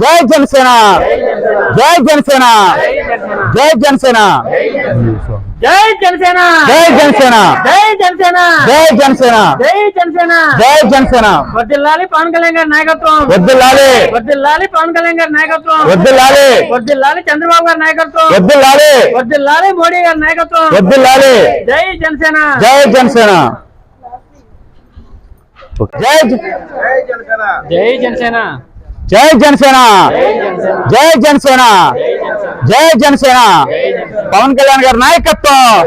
జై జనసేన జై జనసేన జై జనసేన జై జనసేన జై జనసేన జై జనసేన జై జనసేన జై జనసేన జై జనసేన వర్దిల్లాలి పవన్ కళ్యాణ్ గారి నాయకత్వం వద్దులాలి వర్దిల్లాలి పవన్ కళ్యాణ్ గారి నాయకత్వం వద్దులాలి వర్దిల్లాలి చంద్రబాబు గారి నాయకత్వం వద్దులాలి వర్దిల్లాలి మోడీ గారి నాయకత్వం వద్దులాలి జై జనసేన జై జనసేన జై జ- జై జనసేన జై జనసేన. జై జనసేన. జై జనసేన. పవన్ కళ్యాణ్ గారి నాయకత్వం.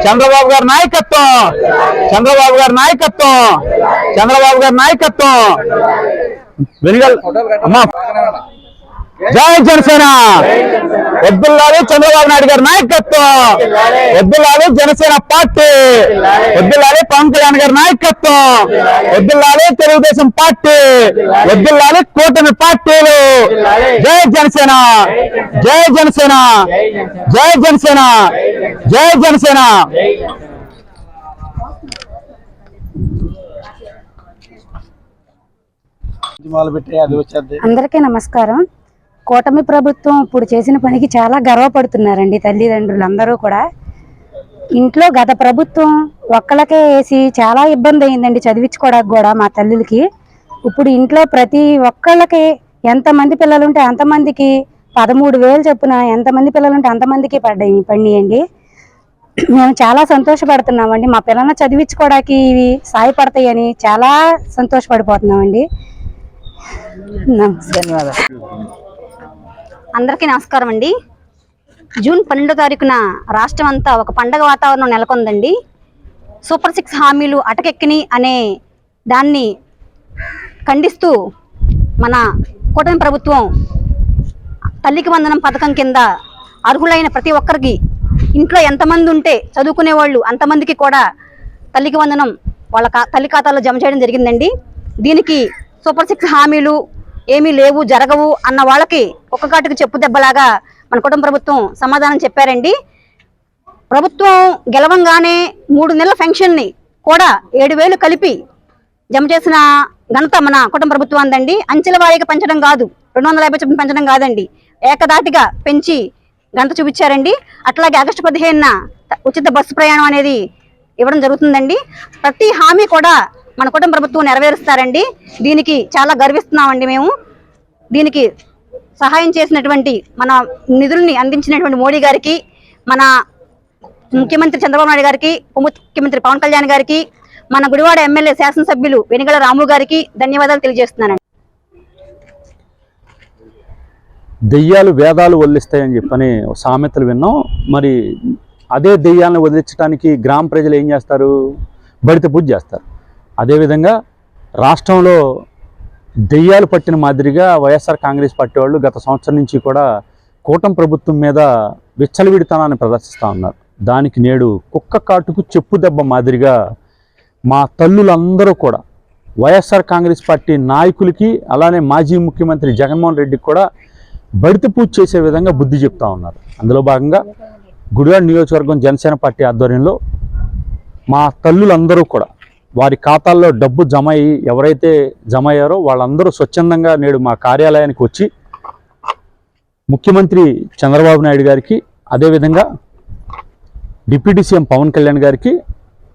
చంద్రబాబు గారి నాయకత్వం. చంద్రబాబు గారి నాయకత్వం. చంద్రబాబు గారి నాయకత్వం. వెనుగల్ అమ్మా. జై జనసేన. వద్దుల్లాలి చంద్రబాబు నాయుడు గారి నాయకత్వం. వద్దుల్లాలి జనసేన పార్టీ. వద్దుల్లాలి పవన్ కళ్యాణ్ గారి నాయకత్వం. వద్దుల్లాలి తెలుగుదేశం పార్టీ. వద్దుల్లాలి కూటమి పార్టీలు. జై జనసేన. జై జనసేన. జై జనసేన. జై జనసేన. అందరికీ నమస్కారం. కూటమి ప్రభుత్వం ఇప్పుడు చేసిన పనికి చాలా గర్వపడుతున్నారండి తల్లిదండ్రులు అందరూ కూడా. ఇంట్లో గత ప్రభుత్వం ఒక్కళ్ళకే వేసి చాలా ఇబ్బంది అయిందండి చదివించుకోవడానికి కూడా మా తల్లులకి. ఇప్పుడు ఇంట్లో ప్రతి ఒక్కళ్ళకి ఎంతమంది పిల్లలు ఉంటే అంతమందికి పదమూడు వేలు చొప్పున ఎంతమంది పిల్లలు ఉంటే అంతమందికి పడ్డాయి పండియండి మేము చాలా సంతోషపడుతున్నామండి. మా పిల్లల్ని చదివించుకోవడానికి ఇవి సాయపడతాయని చాలా సంతోషపడిపోతున్నామండి. నమస్తే అందరికీ నమస్కారం అండి. జూన్ పన్నెండో తారీఖున రాష్ట్రం అంతా ఒక పండగ వాతావరణం నెలకొందండి. సూపర్ సిక్స్ హామీలు అటకెక్కిని అనే దాన్ని ఖండిస్తూ మన కూటమి ప్రభుత్వం తల్లికి వందనం పథకం కింద అర్హులైన ప్రతి ఒక్కరికి ఇంట్లో ఎంతమంది ఉంటే చదువుకునే వాళ్ళు అంతమందికి కూడా తల్లికి వందనం వాళ్ళ కా తల్లి ఖాతాలో జమ చేయడం జరిగిందండి. దీనికి సూపర్ సిక్స్ హామీలు ఏమీ లేవు జరగవు అన్న వాళ్ళకి ఒక్క కాటుకు చెప్పు దెబ్బలాగా మన కుటుంబ ప్రభుత్వం సమాధానం చెప్పారండి. ప్రభుత్వం గెలవంగానే మూడు నెలల పెన్షన్ని కూడా ఏడు వేలు కలిపి జమ చేసిన ఘనత మన కుటుంబ ప్రభుత్వం అందండి. అంచెల వారీగా పెంచడం కాదు రెండు వందల యాభై చొప్పున పెంచడం కాదండి. ఏకదాటిగా పెంచి ఘనత చూపించారండి. అట్లాగే ఆగస్టు పదిహేనున ఉచిత బస్సు ప్రయాణం అనేది ఇవ్వడం జరుగుతుందండి. ప్రతి హామీ కూడా మన కుటుంబ ప్రభుత్వం నెరవేరుస్తారండి. దీనికి చాలా గర్విస్తున్నామండి మేము. దీనికి సహాయం చేసినటువంటి మన నిధుల్ని అందించినటువంటి మోడీ గారికి మన ముఖ్యమంత్రి చంద్రబాబు నాయుడు గారికి ఉప ముఖ్యమంత్రి పవన్ కళ్యాణ్ గారికి మన గుడివాడ ఎమ్మెల్యే శాసనసభ్యులు వెనిగల రాము గారికి ధన్యవాదాలు తెలియజేస్తున్నానండి. దెయ్యాలు వేదాలు వదిలిస్తాయని చెప్పని సామెతలు విన్నాం. మరి అదే దెయ్యాలను వదిలించడానికి గ్రామ ప్రజలు ఏం చేస్తారు? బడిత పూజ చేస్తారు. అదేవిధంగా రాష్ట్రంలో దెయ్యాలు పట్టిన మాదిరిగా వైఎస్ఆర్ కాంగ్రెస్ పార్టీ వాళ్ళు గత సంవత్సరం నుంచి కూడా కూటమి ప్రభుత్వం మీద విచ్చలవిడితనాన్ని ప్రదర్శిస్తూ ఉన్నారు. దానికి నేడు కుక్క కాటుకు చెప్పు దెబ్బ మాదిరిగా మా తల్లులందరూ కూడా వైఎస్ఆర్ కాంగ్రెస్ పార్టీ నాయకులకి అలానే మాజీ ముఖ్యమంత్రి జగన్మోహన్ రెడ్డికి కూడా బడిత పూజ చేసే విధంగా బుద్ధి చెప్తా ఉన్నారు. అందులో భాగంగా గుడివాడ నియోజకవర్గం జనసేన పార్టీ ఆధ్వర్యంలో మా తల్లులందరూ కూడా వారి ఖాతాల్లో డబ్బు జమ అయ్యి ఎవరైతే జమ అయ్యారో వాళ్ళందరూ స్వచ్ఛందంగా నేడు మా కార్యాలయానికి వచ్చి ముఖ్యమంత్రి చంద్రబాబు నాయుడు గారికి అదేవిధంగా డిప్యూటీ సీఎం పవన్ కళ్యాణ్ గారికి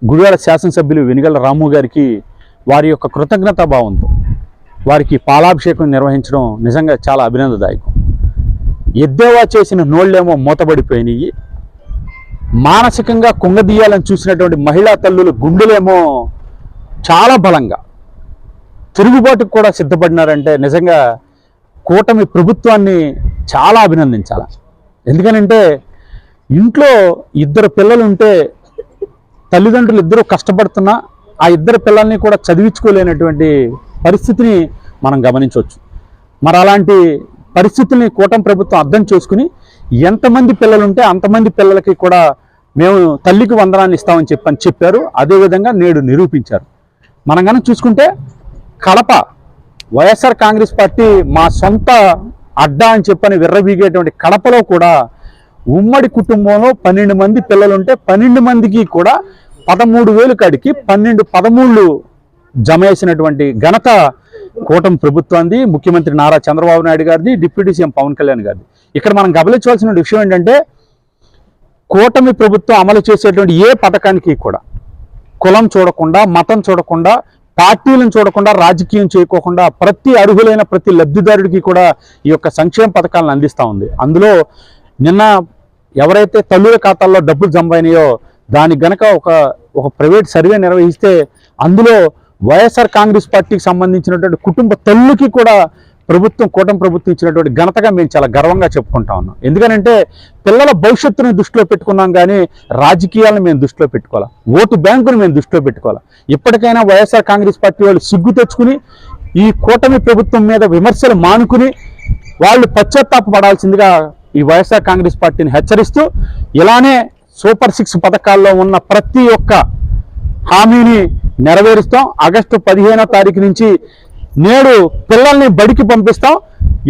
గుడివాడ శాసనసభ్యులు వెనుగల రాము గారికి వారి యొక్క కృతజ్ఞతా భావంతో వారికి పాలాభిషేకం నిర్వహించడం నిజంగా చాలా అభినందదాయకం. ఎద్దేవా చేసిన నోళ్ళేమో మూతబడిపోయినాయి. మానసికంగా కుంగదీయాలని చూసినటువంటి మహిళా తల్లుల గుండెలేమో చాలా బలంగా తిరుగుబాటుకు కూడా సిద్ధపడినారంటే నిజంగా కూటమి ప్రభుత్వాన్ని చాలా అభినందించాలి. ఎందుకనంటే ఇంట్లో ఇద్దరు పిల్లలు ఉంటే తల్లిదండ్రులు ఇద్దరు కష్టపడుతున్నా ఆ ఇద్దరు పిల్లల్ని కూడా చదివించుకోలేనటువంటి పరిస్థితిని మనం గమనించవచ్చు. మరి అలాంటి పరిస్థితుల్ని కూటమి ప్రభుత్వం అర్థం చేసుకుని ఎంతమంది పిల్లలు ఉంటే అంతమంది పిల్లలకి కూడా మేము తల్లికి వందనాన్ని ఇస్తామని చెప్పని చెప్పారు. అదేవిధంగా నేడు నిరూపించారు. మనం కనుక చూసుకుంటే కడప వైఎస్ఆర్ కాంగ్రెస్ పార్టీ మా సొంత అడ్డా అని చెప్పని విర్రబీగేటువంటి కడపలో కూడా ఉమ్మడి కుటుంబంలో పన్నెండు మంది పిల్లలుంటే పన్నెండు మందికి కూడా పదమూడు వేలు కాడికి పన్నెండు పదమూళ్ళు జమ వేసినటువంటి ఘనత కూటమి ప్రభుత్వాన్ని ముఖ్యమంత్రి నారా చంద్రబాబు నాయుడు గారిది డిప్యూటీ సీఎం పవన్ కళ్యాణ్ గారిది. ఇక్కడ మనం గమనించవలసిన విషయం ఏంటంటే కూటమి ప్రభుత్వం అమలు చేసేటువంటి ఏ పథకానికి కూడా కులం చూడకుండా మతం చూడకుండా పార్టీలను చూడకుండా రాజకీయం చేయకోకుండా ప్రతి అర్హులైన ప్రతి లబ్ధిదారుడికి కూడా ఈ యొక్క సంక్షేమ పథకాలను అందిస్తూ ఉంది. అందులో నిన్న ఎవరైతే తల్లుల ఖాతాల్లో డబ్బులు జమ అయినాయో దానికి గనక ఒక ఒక ప్రైవేట్ సర్వే నిర్వహిస్తే అందులో వైఎస్ఆర్ కాంగ్రెస్ పార్టీకి సంబంధించినటువంటి కుటుంబ తల్లికి కూడా ప్రభుత్వం కూటమి ప్రభుత్వం ఇచ్చినటువంటి ఘనతగా మేము చాలా గర్వంగా చెప్పుకుంటా ఉన్నాం. ఎందుకనంటే పిల్లల భవిష్యత్తును దృష్టిలో పెట్టుకున్నాం కానీ రాజకీయాలను మేము దృష్టిలో పెట్టుకోవాలి? ఓటు బ్యాంకును మేము దృష్టిలో పెట్టుకోవాలి? ఇప్పటికైనా వైఎస్ఆర్ కాంగ్రెస్ పార్టీ వాళ్ళు సిగ్గు తెచ్చుకుని ఈ కూటమి ప్రభుత్వం మీద విమర్శలు మానుకుని వాళ్ళు పశ్చాత్తాపడాల్సిందిగా ఈ వైఎస్ఆర్ కాంగ్రెస్ పార్టీని హెచ్చరిస్తూ ఇలానే సూపర్ సిక్స్ పథకాల్లో ఉన్న ప్రతి ఒక్క హామీని నెరవేరుస్తాం. ఆగస్టు పదిహేనో తారీఖు నుంచి నేడు పిల్లల్ని బడికి పంపిస్తాం.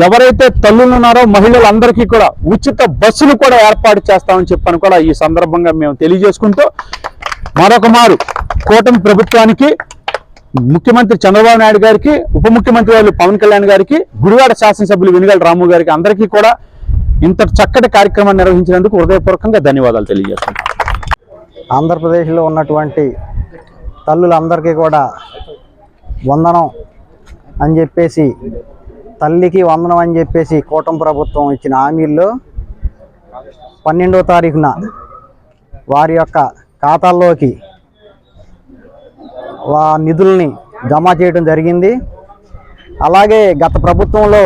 ఎవరైతే తల్లులు ఉన్నారో మహిళలందరికీ కూడా ఉచిత బస్సులు కూడా ఏర్పాటు చేస్తామని చెప్పని కూడా ఈ సందర్భంగా మేము తెలియజేసుకుంటూ మరొక మారు కూటమి ప్రభుత్వానికి ముఖ్యమంత్రి చంద్రబాబు నాయుడు గారికి ఉప ముఖ్యమంత్రి వాళ్ళు పవన్ కళ్యాణ్ గారికి గుడివాడ శాసనసభ్యులు వెనుగల రాము గారికి అందరికీ కూడా ఇంత చక్కటి కార్యక్రమాన్ని నిర్వహించినందుకు హృదయపూర్వకంగా ధన్యవాదాలు తెలియజేస్తున్నాను ఆంధ్రప్రదేశ్లో ఉన్నటువంటి తల్లులందరికీ కూడా వందనం అని చెప్పేసి తల్లికి వందనం అని చెప్పేసి కూటమి ప్రభుత్వం ఇచ్చిన హామీల్లో పన్నెండో తారీఖున వారి యొక్క ఖాతాల్లోకి వా నిధుల్ని జమ చేయడం జరిగింది. అలాగే గత ప్రభుత్వంలో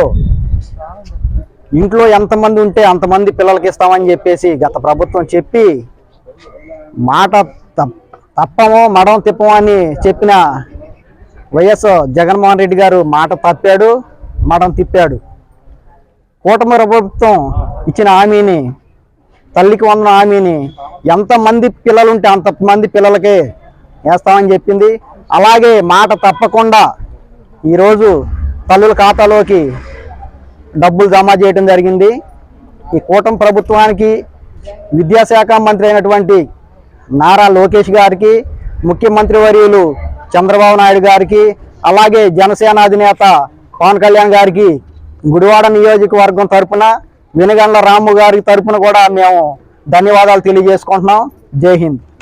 ఇంట్లో ఎంతమంది ఉంటే అంతమంది పిల్లలకి ఇస్తామని చెప్పేసి గత ప్రభుత్వం చెప్పి మాట తప్పమో మడం తిప్పమో అని చెప్పిన వైఎస్ జగన్మోహన్ రెడ్డి గారు మాట తప్పాడు మడం తిప్పాడు. కూటమి ప్రభుత్వం ఇచ్చిన హామీని తల్లికి వందన హామీని ఎంతమంది పిల్లలు ఉంటే అంతమంది పిల్లలకే వేస్తామని చెప్పింది. అలాగే మాట తప్పకుండా ఈరోజు తల్లుల ఖాతాలోకి డబ్బులు జమ చేయడం జరిగింది. ఈ కూటమి ప్రభుత్వానికి విద్యాశాఖ మంత్రి అయినటువంటి నారా లోకేష్ గారికి ముఖ్యమంత్రి వర్యులు చంద్రబాబు నాయుడు గారికి అలాగే జనసేన అధినేత పవన్ కళ్యాణ్ గారికి గుడివాడ నియోజకవర్గం తరపున వెనుగండ్ల రాము గారి తరపున కూడా మేము ధన్యవాదాలు తెలియజేసుకుంటున్నాం. జై హింద్.